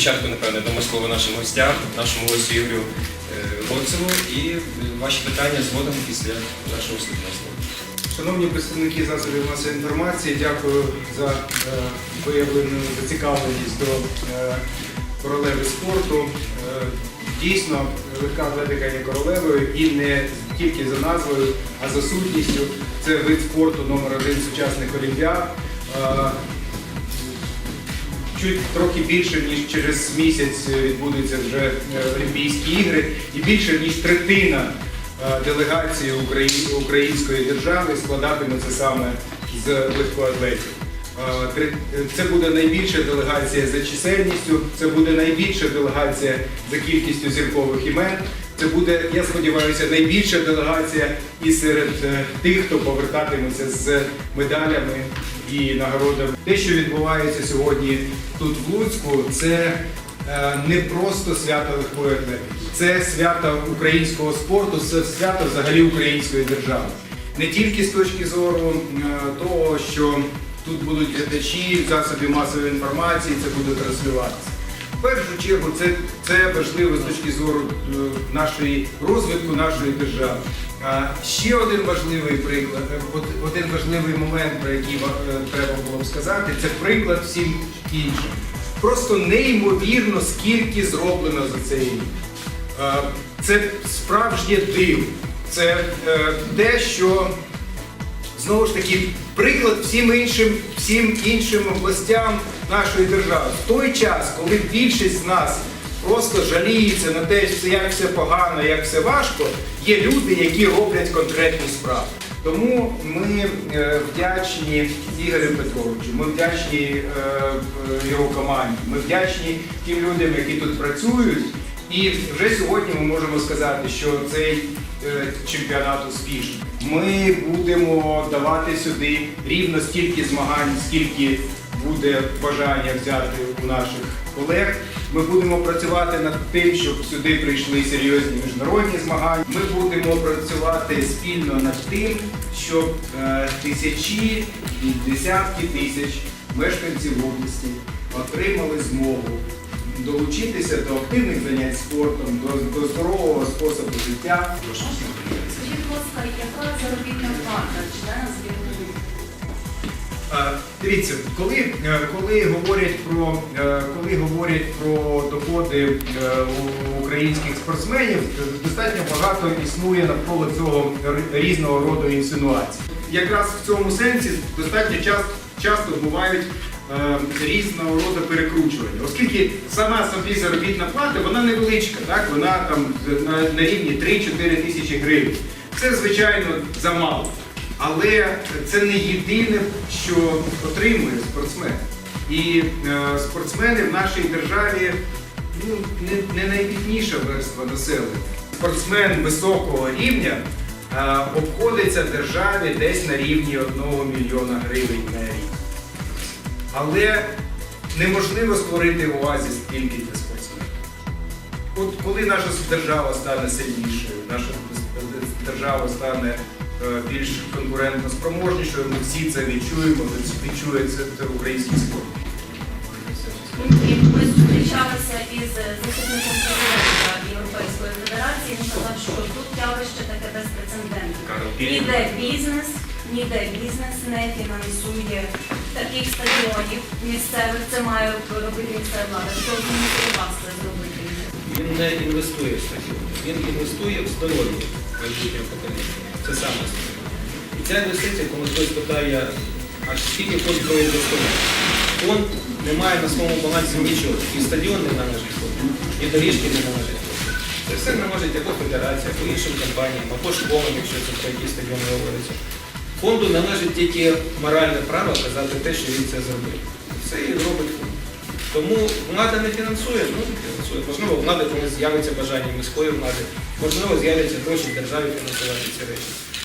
спочатку, напевне, дамо слово нашим гостям, нашому гостю Ігорю е, Гоцеву і ваші питання згодом після нашого вступного слова. Шановні представники засобів масової інформації, дякую за е, виявлену зацікавленість до е, королеви спорту. Дійсно, легка атлетика є королевою і не тільки за назвою, а за сутністю. Це вид спорту номер один сучасних олімпіад. Е, Чуть трохи більше ніж через місяць відбудуться вже е, Олімпійські ігри, і більше ніж третина е, делегації української держави складатиметься саме з легкоатлетів. Е, Це буде найбільша делегація за чисельністю, це буде найбільша делегація за кількістю зіркових імен. Це буде, я сподіваюся, найбільша делегація і серед е, тих, хто повертатиметься з медалями і нагородами. Те, що відбувається сьогодні тут в Луцьку, це е, не просто свято легкої атлетики, це свято українського спорту, це свято взагалі української держави. Не тільки з точки зору е, того, що тут будуть глядачі, засоби масової інформації, це буде транслюватися. В першу чергу це, це важливо з точки зору е, нашої розвитку нашої держави. А ще один важливий приклад, е, один важливий момент, про який е, треба було б сказати, це приклад всім іншим. Просто неймовірно, скільки зроблено за цей рік. Це справжнє диво. Це те, що знову ж таки приклад всім іншим, всім іншим областям нашої держави. В той час, коли більшість з нас просто жаліється на те, що як все погано, як все важко, є люди, які роблять конкретні справи. Тому ми е, вдячні Ігорю Петровичу, ми вдячні е, його команді, ми вдячні тим людям, які тут працюють. І вже сьогодні ми можемо сказати, що цей е, чемпіонат успішний. Ми будемо давати сюди рівно стільки змагань, скільки буде бажання взяти у наших колег. Ми будемо працювати над тим, щоб сюди прийшли серйозні міжнародні змагання. Ми будемо працювати спільно над тим, щоб е, тисячі і десятки тисяч мешканців області отримали змогу долучитися до активних занять спортом, до, до здорового способу життя. Скажіть, будь ласка, яка заробітна плата члена? Е, Дивіться, коли, е, коли говорять про е, коли говорять про доходи е, українських спортсменів, достатньо багато існує навколо цього різного роду інсинуацій. Якраз в цьому сенсі достатньо часто, часто бувають різного роду перекручування, оскільки сама собі заробітна плата вона невеличка, так вона там на, на рівні 3-4 тисячі гривень. Це звичайно замало. Але це не єдине, що отримує спортсмен. І е, спортсмени в нашій державі ну, не, не найбідніша верства населення. Спортсмен високого рівня е, обходиться державі десь на рівні 1 мільйона гривень на рік. Але неможливо створити оазіс тільки для спортсменів. От коли наша держава стане сильнішою, наша держава стане е, більш конкурентно спроможнішою, ми всі це відчуємо, відчує це, це український спорт. Ми зустрічалися із заступником президента Європейської федерації. Він сказав, що тут явище таке безпрецедентне. Ніде бізнес, ніде бізнес не фінансує таких стадіонів місцевих. Це має робити місцева влада. Що вас зробити? Він не інвестує в стадіон, він інвестує в здоров'я майбутнього покоління. Це саме основне. І ця інвестиція, коли хтось питає, а скільки фонд проінвестує? Фонд не має на своєму балансі нічого. І стадіон не належить фонду, і доріжки не належать фонду. Це все належить або федерація, або іншим компаніям, або школам, якщо це про які стадіони говориться. Фонду належить тільки моральне право казати те, що він це зробив. Все і робить фонд. Тому влада не фінансує, ну не фінансує. Можливо, влада колись з'явиться бажання міської влади, можливо, з'являться гроші державі фінансувати ці речі.